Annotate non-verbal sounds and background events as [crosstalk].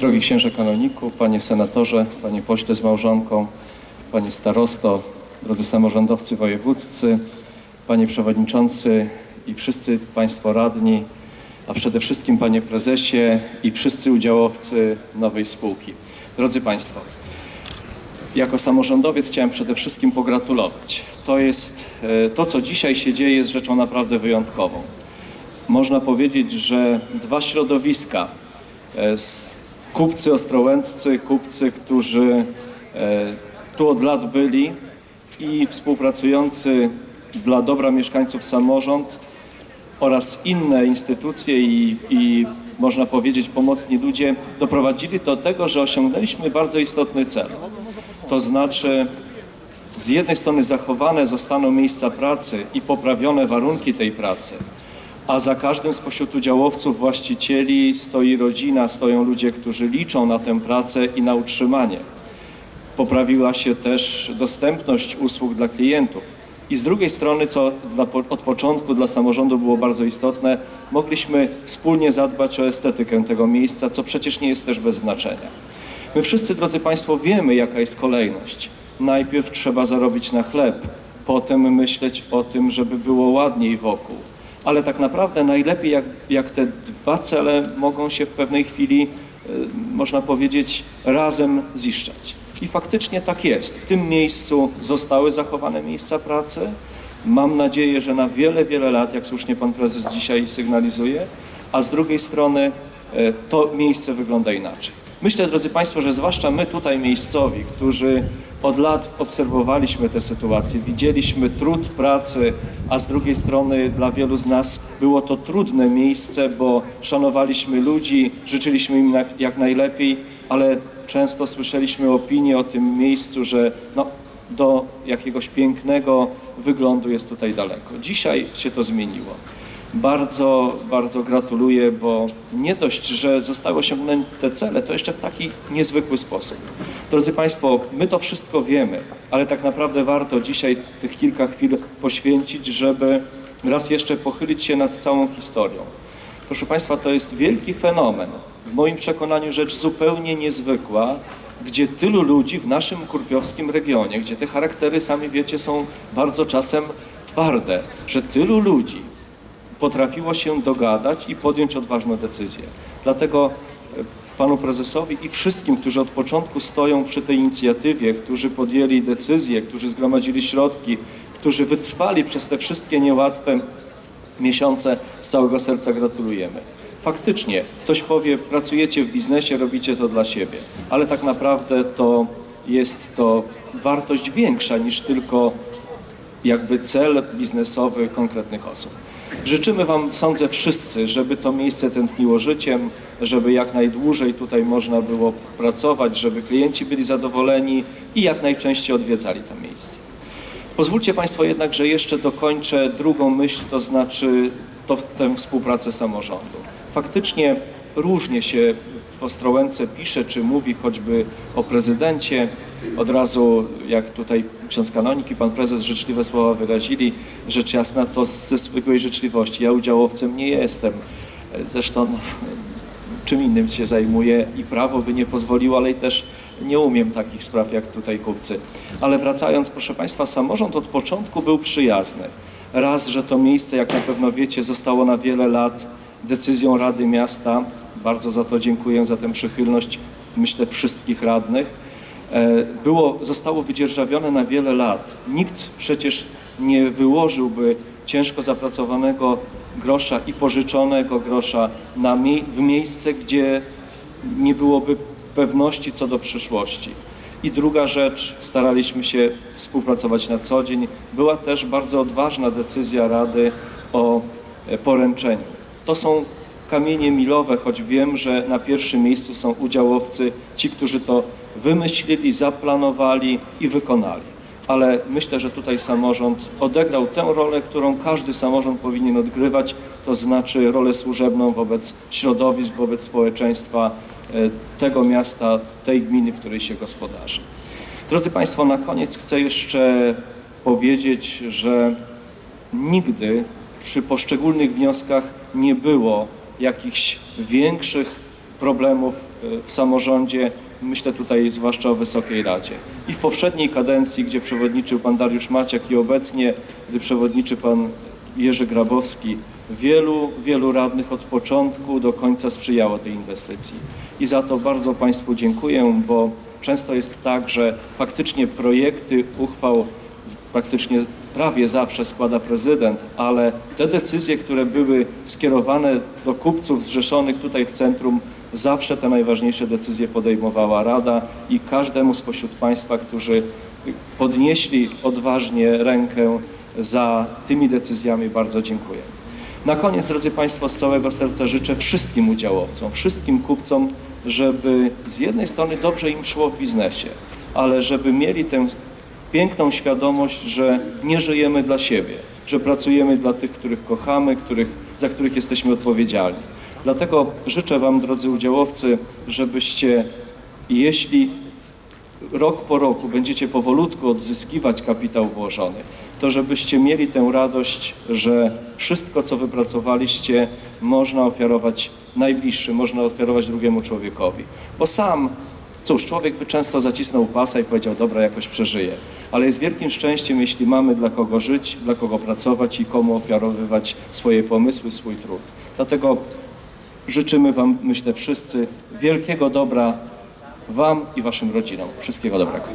Drogi księże kanoniku, panie senatorze, panie pośle z małżonką, panie starosto, drodzy samorządowcy wojewódzcy, panie przewodniczący i wszyscy państwo radni, a przede wszystkim panie prezesie i wszyscy udziałowcy nowej spółki. Drodzy państwo, jako samorządowiec chciałem przede wszystkim pogratulować. To jest, e, to co dzisiaj się dzieje jest rzeczą naprawdę wyjątkową. Można powiedzieć, że dwa środowiska, e, s- kupcy ostrołęccy, kupcy, którzy e, tu od lat byli i współpracujący dla dobra mieszkańców samorząd oraz inne instytucje i, i można powiedzieć pomocni ludzie doprowadzili do tego, że osiągnęliśmy bardzo istotny cel. To znaczy z jednej strony zachowane zostaną miejsca pracy i poprawione warunki tej pracy, a za każdym spośród udziałowców, właścicieli stoi rodzina, stoją ludzie, którzy liczą na tę pracę i na utrzymanie. Poprawiła się też dostępność usług dla klientów. I z drugiej strony, co dla, od początku dla samorządu było bardzo istotne, mogliśmy wspólnie zadbać o estetykę tego miejsca, co przecież nie jest też bez znaczenia. My wszyscy, drodzy Państwo, wiemy, jaka jest kolejność. Najpierw trzeba zarobić na chleb, potem myśleć o tym, żeby było ładniej wokół. Ale tak naprawdę najlepiej, jak, jak te dwa cele mogą się w pewnej chwili, y, można powiedzieć, razem ziszczać. I faktycznie tak jest. W tym miejscu zostały zachowane miejsca pracy. Mam nadzieję, że na wiele, wiele lat, jak słusznie pan prezes dzisiaj sygnalizuje, a z drugiej strony e, to miejsce wygląda inaczej. Myślę, drodzy Państwo, że zwłaszcza my tutaj miejscowi, którzy od lat obserwowaliśmy tę sytuację, widzieliśmy trud pracy, a z drugiej strony dla wielu z nas było to trudne miejsce, bo szanowaliśmy ludzi, życzyliśmy im jak, najlepiej, ale często słyszeliśmy opinie o tym miejscu, że no, do jakiegoś pięknego wyglądu jest tutaj daleko. Dzisiaj się to zmieniło. Bardzo, bardzo gratuluję, bo nie dość, że zostały osiągnięte cele, to jeszcze w taki niezwykły sposób. Drodzy Państwo, my to wszystko wiemy, ale tak naprawdę warto dzisiaj tych kilka chwil poświęcić, żeby raz jeszcze pochylić się nad całą historią. Proszę Państwa, to jest wielki fenomen. W moim przekonaniu rzecz zupełnie niezwykła, gdzie tylu ludzi w naszym kurpiowskim regionie, gdzie te charaktery, sami wiecie, są bardzo czasem twarde, że tylu ludzi potrafiło się dogadać i podjąć odważną decyzję. Dlatego e, panu prezesowi i wszystkim, którzy od początku stoją przy tej inicjatywie, którzy podjęli decyzje, którzy zgromadzili środki, którzy wytrwali przez te wszystkie niełatwe miesiące, z całego serca gratulujemy. Faktycznie, ktoś powie, pracujecie w biznesie, robicie to dla siebie, ale tak naprawdę to jest to wartość większa niż tylko jakby cel biznesowy konkretnych osób. Życzymy Wam, sądzę wszyscy, żeby to miejsce tętniło życiem, żeby jak najdłużej tutaj można było pracować, żeby klienci byli zadowoleni i jak najczęściej odwiedzali to miejsce. Pozwólcie Państwo jednak, że jeszcze dokończę drugą myśl, to znaczy to, tę współpracę samorządu. Faktycznie różnie się w Ostrołęce pisze, czy mówi choćby o prezydencie. Od razu, jak tutaj ksiądz kanonik i pan prezes życzliwe słowa wyrazili, rzecz jasna to ze zwykłej życzliwości. Ja udziałowcem nie jestem. Zresztą [laughs] czym innym się zajmuję i prawo by nie pozwoliło, ale też nie umiem takich spraw jak tutaj kupcy. Ale wracając, proszę Państwa, samorząd od początku był przyjazny. Raz, że to miejsce, jak na pewno wiecie, zostało na wiele lat decyzją Rady Miasta. Bardzo za to dziękuję, za tę przychylność, myślę, wszystkich radnych. E, Było, zostało wydzierżawione na wiele lat. Nikt przecież nie wyłożyłby ciężko zapracowanego grosza i pożyczonego grosza na w miejsce, gdzie nie byłoby pewności co do przyszłości. I druga rzecz, staraliśmy się współpracować na co dzień. Była też bardzo odważna decyzja Rady o e, poręczeniu. To są kamienie milowe, choć wiem, że na pierwszym miejscu są udziałowcy, ci, którzy to wymyślili, zaplanowali i wykonali. Ale myślę, że tutaj samorząd odegrał tę rolę, którą każdy samorząd powinien odgrywać, to znaczy rolę służebną wobec środowisk, wobec społeczeństwa e, tego miasta, tej gminy, w której się gospodarzy. Drodzy Państwo, na koniec chcę jeszcze powiedzieć, że nigdy przy poszczególnych wnioskach nie było jakichś większych problemów y, w samorządzie. Myślę tutaj zwłaszcza o Wysokiej Radzie. I w poprzedniej kadencji, gdzie przewodniczył pan Dariusz Maciak i obecnie, gdy przewodniczy pan Jerzy Grabowski, wielu, wielu radnych od początku do końca sprzyjało tej inwestycji. I za to bardzo Państwu dziękuję, bo często jest tak, że faktycznie projekty uchwał praktycznie prawie zawsze składa prezydent, ale te decyzje, które były skierowane do kupców zrzeszonych tutaj w centrum, zawsze te najważniejsze decyzje podejmowała Rada i każdemu spośród Państwa, którzy podnieśli odważnie rękę za tymi decyzjami, bardzo dziękuję. Na koniec, drodzy Państwo, z całego serca życzę wszystkim udziałowcom, wszystkim kupcom, żeby z jednej strony dobrze im szło w biznesie, ale żeby mieli tę piękną świadomość, że nie żyjemy dla siebie, że pracujemy dla tych, których kochamy, których, za których jesteśmy odpowiedzialni. Dlatego życzę Wam, drodzy udziałowcy, żebyście, jeśli rok po roku będziecie powolutku odzyskiwać kapitał włożony, to żebyście mieli tę radość, że wszystko, co wypracowaliście, można ofiarować najbliższym, można ofiarować drugiemu człowiekowi. Bo sam, cóż, człowiek by często zacisnął pasa i powiedział, dobra, jakoś przeżyje. Ale jest wielkim szczęściem, jeśli mamy dla kogo żyć, dla kogo pracować i komu ofiarowywać swoje pomysły, swój trud. Dlatego życzymy Wam, myślę, wszyscy wielkiego dobra Wam i Waszym rodzinom. Wszystkiego dobrego.